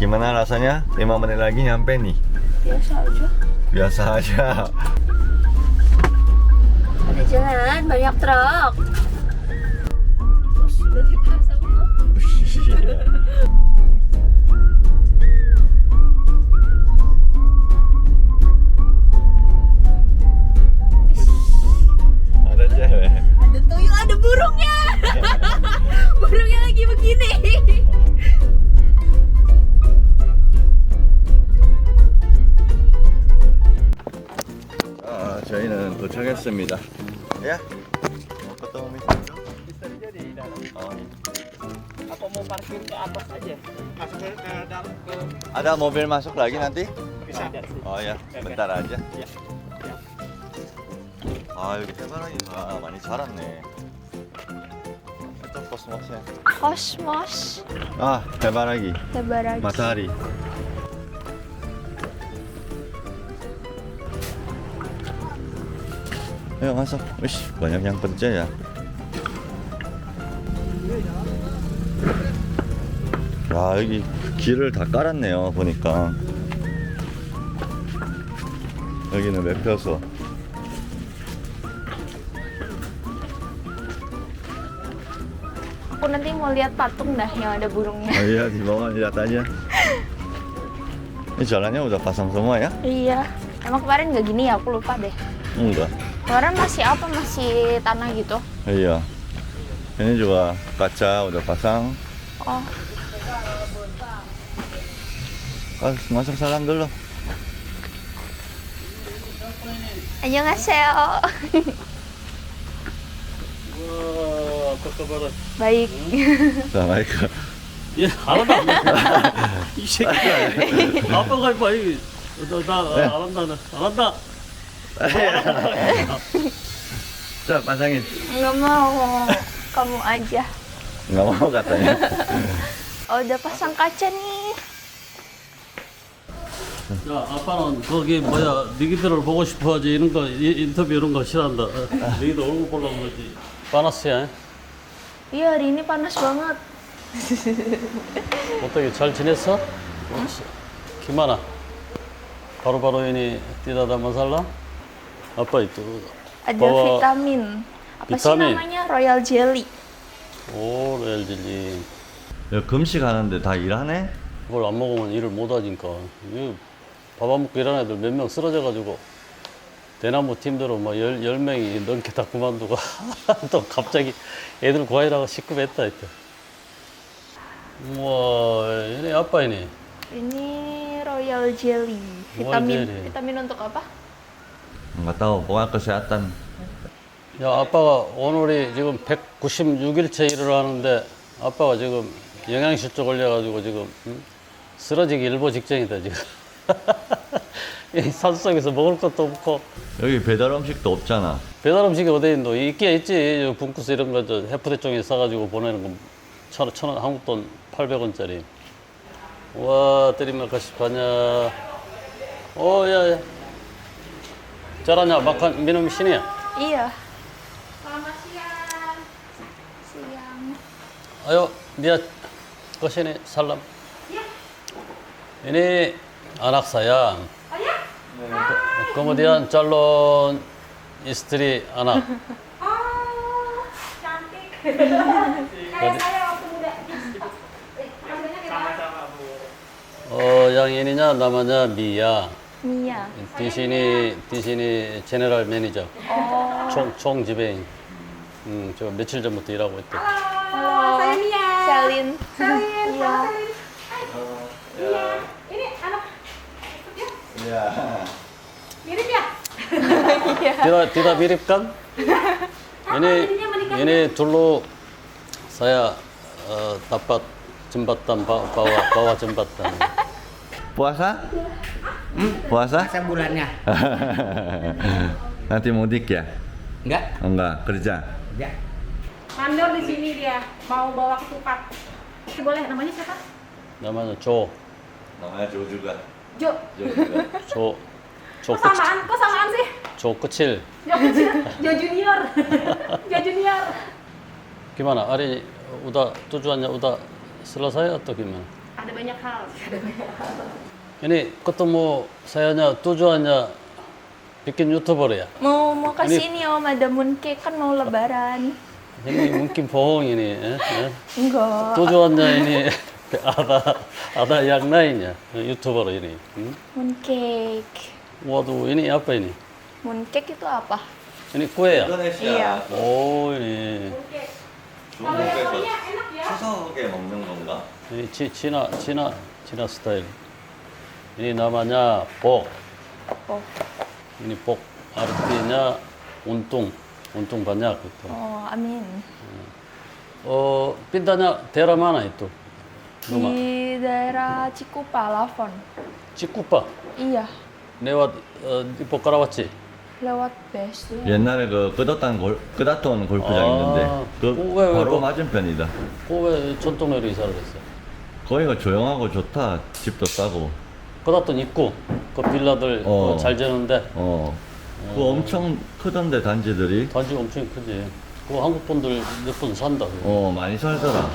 gimana rasanya? 5 menit lagi nyampe nih. Biasa aja. Biasa aja. Ada jalan, banyak truk. Ada cewek. Ada tuyul, ada burungnya 도착했습니다. di dalam. Oh. Apa mau parkir ke atas aja? Masuk ke, dalam ke Ada mobil masuk lagi nanti? bisa. Oh ya, bentar aja. Ya. 아 여기 해바라기 아 많이 자랐네. 일단 코스모스야. Kosmos. 아 해바라기, Tebaragi. 마타리. Masuk. Wih, banyak yang kerja ya. 야 여기 길을 다 깔았네요 보니까 여기는 매표소 Aku nanti mau lihat patung dah yang ada burungnya. Oh iya di bawah lihat aja. Ini jalannya udah pasang semua ya? Iya. Emang kemarin nggak gini ya? Aku lupa deh. Enggak. Kemarin masih apa? Masih tanah gitu. Iya. Ini juga kaca udah pasang. Oh, Ah, masuk salam dulu. 안녕하세요. Wah, apa kabar? Baik. Assalamualaikum. Ya, 알았다. 이 새끼야. 아빠가 자, pasangin. Nggak mau. Kamu aja. Nggak mau katanya. Oh, udah pasang kaca nih. 야, 아빠는 거기 뭐야, 니기들을 보고 싶어하지 이런 거 이- 인터뷰 이런 거 싫어한다. 니기들 얼굴 보려고 그러지. Iya, hari ini panas banget. 어떻게 잘 지냈어? 김하나. 바로바로 tidak ada masalah. Apa itu? Ada Bawa- vitamin. Apa sih Vitamin. namanya? Royal Jelly. 오, 렐질리. 여기 금식 하는데 다 일하네? 그걸 안 먹으면 일을 못 하니까. 이거 밥안 먹고 일하는 애들 몇 명 쓰러져가지고 대나무 팀대로 뭐 열, 열 명이 넘게 다 그만두고 또 갑자기 애들 구하려고 시급했다 했대. 우와, 얘네 아빠이네. Ini Royal Jelly. Royal Vitamin. Jelly. Vitamin untuk apa? Nggak tahu, pokoknya kesehatan. 야, 아빠가 오늘이 지금 196일째 일을 하는데 아빠가 지금 영양실조 걸려가지고 지금 응? 쓰러지기 일보 직전이다 지금. 이 산속에서 먹을 것도 없고 여기 배달 음식도 없잖아. 배달 음식이 어디 있노? 있긴 있지. 저 분쿠스 이런 거, 저 해프대 쪽에 싸가지고 보내는 거, 천, 천 원, 한국 돈 800원짜리. 와, 때리면 가시 가냐. 어, 야, 야. 잘하냐? 막한, 민음 신이야. Iya. Selamat siang. Siang. Ayo, dia ke sini, salam. Ini anak saya. Ke- Kemudian calon istri anak. Oh, cantik. Kayak saya waktu muda. Rambutnya gimana? Oh, yang ininya namanya Mia. Sini di sini 제너럴 매니저. 총, 총 지배인. 음, 저 며칠 전부터 일하고 있대. Halo, saya Iya. halo. Ini anak ya? Iya. Mirip ya? Tidak tidak mirip kan? Ini ini dulu saya eh, dapat jembatan bawa bawa, bawa jembatan. Puasa? Hmm? Puasa? Puasa bulannya. Nanti mudik ya? Enggak. Enggak, kerja. Ya. Mandor di sini dia, mau bawa ketupat. Boleh, namanya siapa? Namanya Jo Namanya Jo juga. Jo. Jo juga. Co. Co. Kok samaan? Kok samaan sih? Jo kecil. Jo kecil. Jo junior. jo junior. Gimana? Hari udah tujuannya udah selesai atau gimana? Ada banyak hal. Ada banyak hal. Ini ketemu sayanya tujuannya bikin youtuber ya? Mau mau Ini- kesini om ada mooncake kan mau lebaran. Ini mungkin bohong ini. eh, eh. Enggak. tujuannya ini ada ada yang lainnya youtuber ini. Hmm? Mooncake. Waduh ini apa ini? Mooncake itu apa? Ini kue ya? 인도네시아 Oh ini 중국에서 추석에 먹는 건가? Namanya bok. Oh, Ini bok artinya untung untung banyak gitu. oh amin. Oh pindahnya daerah mana itu? Di daerah Cikupa, Lavon. Cikupa. Iya, lewat uh, lewat. 옛날에 그 끄덕단 골, 끄다톤 골프장 아, 있는데 그 어, 왜, 왜, 바로 뭐- 맞은편이다. 그왜 전통으로 이사를 했어요? 거기가 조용하고 좋다. 집도 싸고. 그다또 있고 그 빌라들 어. 그잘 지는데 어. 그 엄청 크던데 단지들이. 단지 엄청 크지. 그 한국 분들 몇 분 산다. 그거. 어 많이 살더라.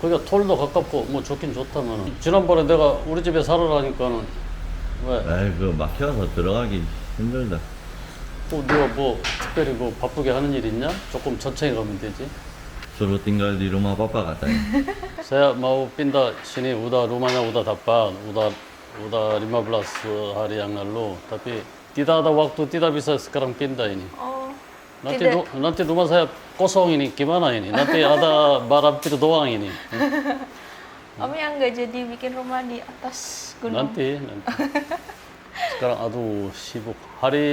거기가 톨도 가깝고 뭐 좋긴 좋다만 지난번에 내가 우리 집에 살아라니까는 왜? 에이 그 막혀서 들어가기 힘들다. 또 네가 뭐 특별히 뭐 바쁘게 하는 일 있냐? 조금 천천히 가면 되지. Tinggal di rumah papa katanya. Saya mau pindah sini udah rumahnya udah dapat udah udah 15 hari yang lalu tapi tidak ada waktu tidak bisa sekarang pindah ini. Oh, Nanti ru- nanti rumah saya kosong ini gimana ini? Nanti ada barang pintu doang ini. om yang nggak jadi bikin rumah di atas gunung. Nanti nanti. Sekarang aduh sibuk. Hari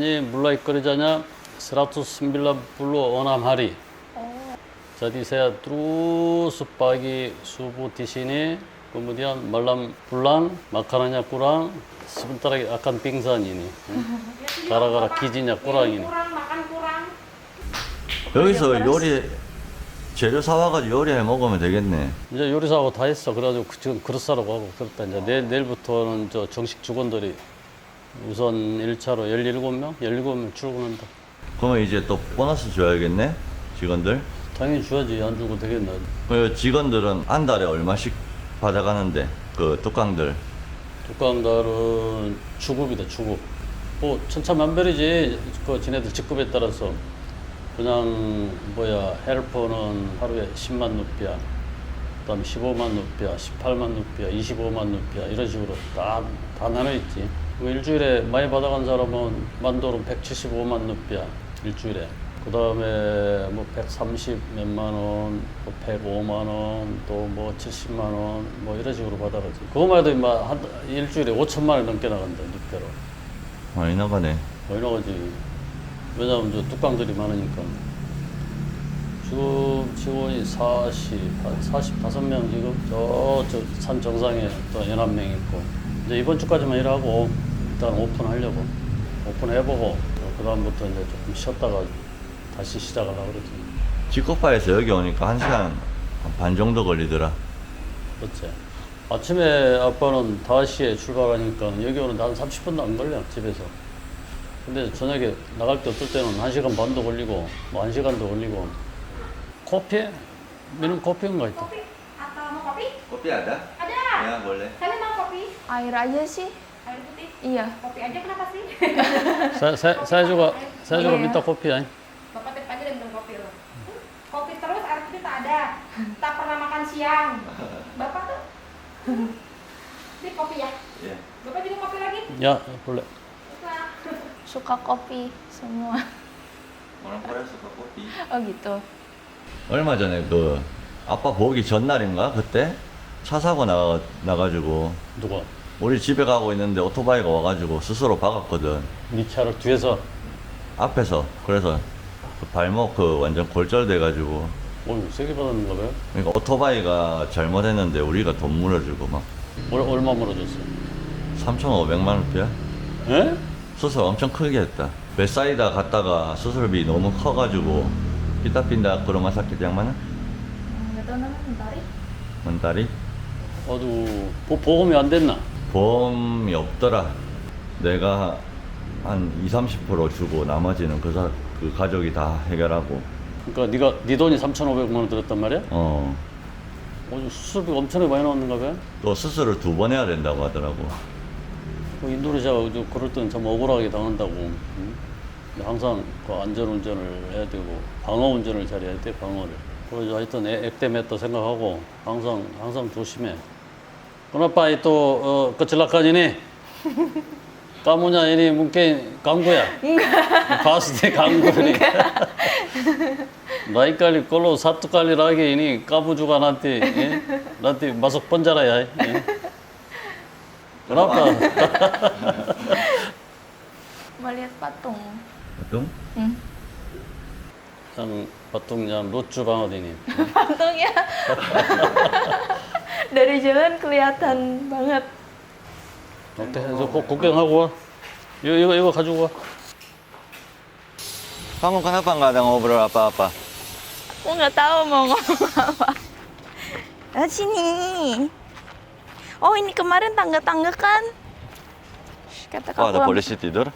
ini mulai kerjanya 196 hari. Oh, Jadi saya terus pagi subuh di sini, kemudian malam pulang, makanannya kurang, sebentar lagi akan pingsan ini. Hmm. Gara-gara gizinya kurang ini. Kurang, makan kurang. 여기서 요리 재료 사와가지고 요리해 먹으면 되겠네. 이제 요리사하고 다 했어. 그래가지고 그- 지금 그릇 사라고 하고 그렇다. 이제 내일, 내일부터는 저 정식 직원들이 우선 1차로 17명? 17명 출근한다. 그러면 이제 또 보너스 줘야겠네 직원들. 당연히 줘야지. 안 주고 되겠나. 그 직원들은 한 달에 얼마씩 받아가는데 그 뚜껑들. 독감달은 주급이다, 주급. 뭐, 천차만별이지. 그, 지네들 직급에 따라서. 그냥, 뭐야, 헬퍼는 하루에 10만 루피야. 그 다음에 15만 루피야, 18만 루피야, 25만 루피야. 이런 식으로 다, 다 나눠 있지. 그 일주일에 많이 받아간 사람은 만도는 175만 루피야. 일주일에. 그 다음에 뭐 130 몇만 원, 뭐 105만 원, 또 뭐 70만 원, 뭐 이런 식으로 받아가지. 그거만 해도 임마 한 일주일에 5천만 원 넘게 나간다, 늑대로. 많이 나가네. 많이 나가지. 왜냐하면 저 뚝방들이 많으니까. 지금 직원이 40, 한 45명 지금 저쪽 산 정상에 또 11명 있고. 이제 이번 주까지만 일하고 일단 오픈하려고. 오픈해보고 그 다음부터 이제 조금 쉬었다가 다시 시작하려고 그러지. 지코파에서 여기 오니까 한 시간 반 정도 걸리더라. 그렇지. 아침에 아빠는 5시에 출발하니까 여기 오는데 한 30분도 안 걸려, 집에서. 근데 저녁에 나갈 때 어떨 때는 1시간 반도 걸리고, 뭐 1시간도 걸리고. 커피? ada? Ada. Ya boleh. Saya mau kopi. air aja sih. Air putih. Iya. Kopi aja kenapa sih? juga saya juga Iya. minta kopi ya. Bapak tiap pagi udah minum kopi loh. Kopi terus, air putih tak ada. Tak pernah makan siang. Bapak tuh. Ini kopi ya. 예. Bapak juga kopi lagi? Ya, boleh. Nah. Suka kopi semua. Orang Korea suka kopi. Oh gitu. 얼마 전에 그 아빠 보기 전날인가 그때 차 사고 나가 나가지고 누가? 우리 집에 가고 있는데 오토바이가 와가지고 스스로 박았거든. 네 차를 뒤에서 앞에서 그래서 그 발목 그 완전 골절돼가지고 뭘 세게 받았는가 봐요? 그러니까 오토바이가 잘못했는데 우리가 돈 물어주고 막 얼, 얼마 물어줬어? 3,500만 루피야 에? 수술 엄청 크게 했다. 베사이다 갔다가 수술비 너무 커가지고 삐딱삐딱 그로마 사키 양만은 mentari. 먼다리 어두 보, 보험이 안 됐나? 보험이 없더라. 내가 한 2, 30% 주고 나머지는 그, 사, 그 가족이 다 해결하고 그러니까 네가 네 돈이 3,500만 원 들었단 말이야? 어. 어, 수술비가 엄청나게 많이 나왔는가 봐. 또 수술을 두 번 해야 된다고 하더라고. 그 인도네시아가 좀 그럴 때는 참 억울하게 당한다고. 응? 항상 그 안전운전을 해야 되고 방어운전을 잘해야 돼 방어를. 그래서 하여튼 애- 액땜했다 생각하고 항상 항상 조심해. Eh, nih. Lain kali kalau satu kali lagi ini kamu juga nanti eh, nanti masuk penjara ya. eh. Kenapa? Melihat patung. Betul? Hmm. yang patung yang lucu banget ini. Patungnya. Dari jalan kelihatan banget. Oke, 이제 고- 구경하고 와. 이거 이거 이거 가지고 와. Kamu kenapa nggak ada ngobrol apa-apa? Aku nggak tahu mau ngomong apa. Ah, sini. Oh ini kemarin tangga-tangga kan? Kata Kok ada kamu polisi tidur?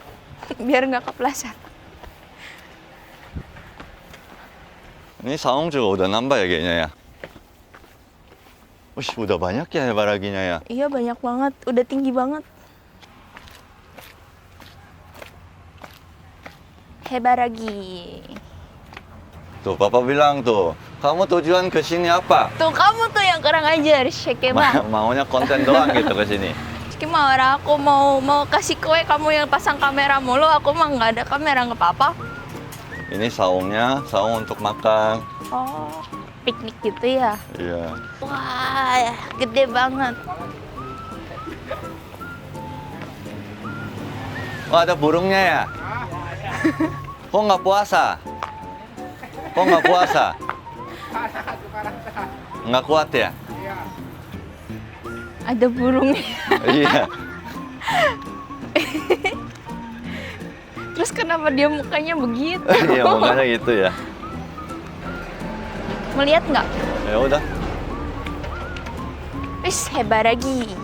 biar nggak kepleset. Ini saung juga udah nambah ya kayaknya ya. Wih, udah banyak ya baraginya ya. Iya banyak banget, udah tinggi banget. Hebaragi. Tuh, Papa bilang tuh, kamu tujuan ke sini apa? Tuh kamu tuh yang kurang ajar, Shekema. Ma- maunya konten doang gitu ke sini. Shekema orang aku mau mau kasih kue kamu yang pasang kamera mulu, aku mah nggak ada kamera nggak apa-apa. Ini saungnya, saung untuk makan. Oh, piknik gitu ya? Iya. Wah, gede banget. Oh, ada burungnya ya? Kok nggak puasa? Kok nggak puasa? Nggak kuat ya? Ada burungnya. iya. Terus kenapa dia mukanya begitu? Iya, makanya gitu ya. Melihat nggak? Ya udah. Wis, hebaragi.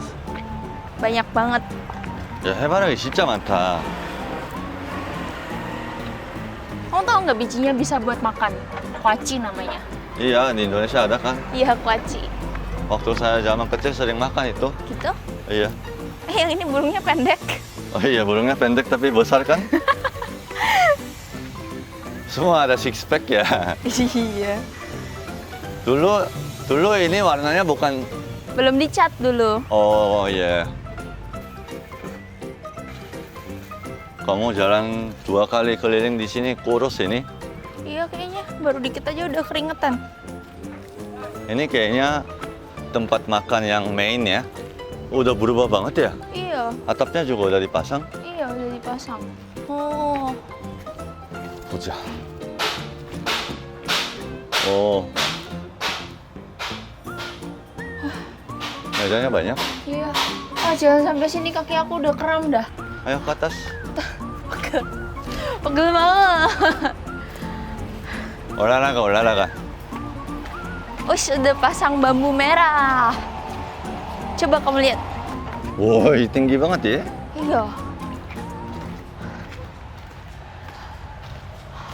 Banyak banget. Ya 해바라기 진짜 많다. Kamu tahu nggak bijinya bisa buat makan? Kuaci namanya. Iya, di Indonesia ada kan? Iya, kuaci. Waktu saya zaman kecil sering makan itu. Gitu? Iya. Eh, yang ini burungnya pendek. Oh iya, burungnya pendek tapi besar kan? Semua ada six pack ya. iya. Dulu dulu ini warnanya bukan Belum dicat dulu. Oh iya. Kamu jalan dua kali keliling di sini kurus ini. Iya, kayaknya baru dikit aja udah keringetan. Ini kayaknya tempat makan yang main ya. Udah berubah banget ya. Iya, Atapnya juga udah dipasang. iya udah dipasang. Oh, 보자. Oh. Mejanya banyak. iya. Ah, jangan sampai sini kaki aku udah kram dah. Ayo ke atas. Pegel banget. Olahraga, olahraga. Ush, udah pasang bambu merah. Coba kamu lihat. Woi, tinggi banget ya. Iya,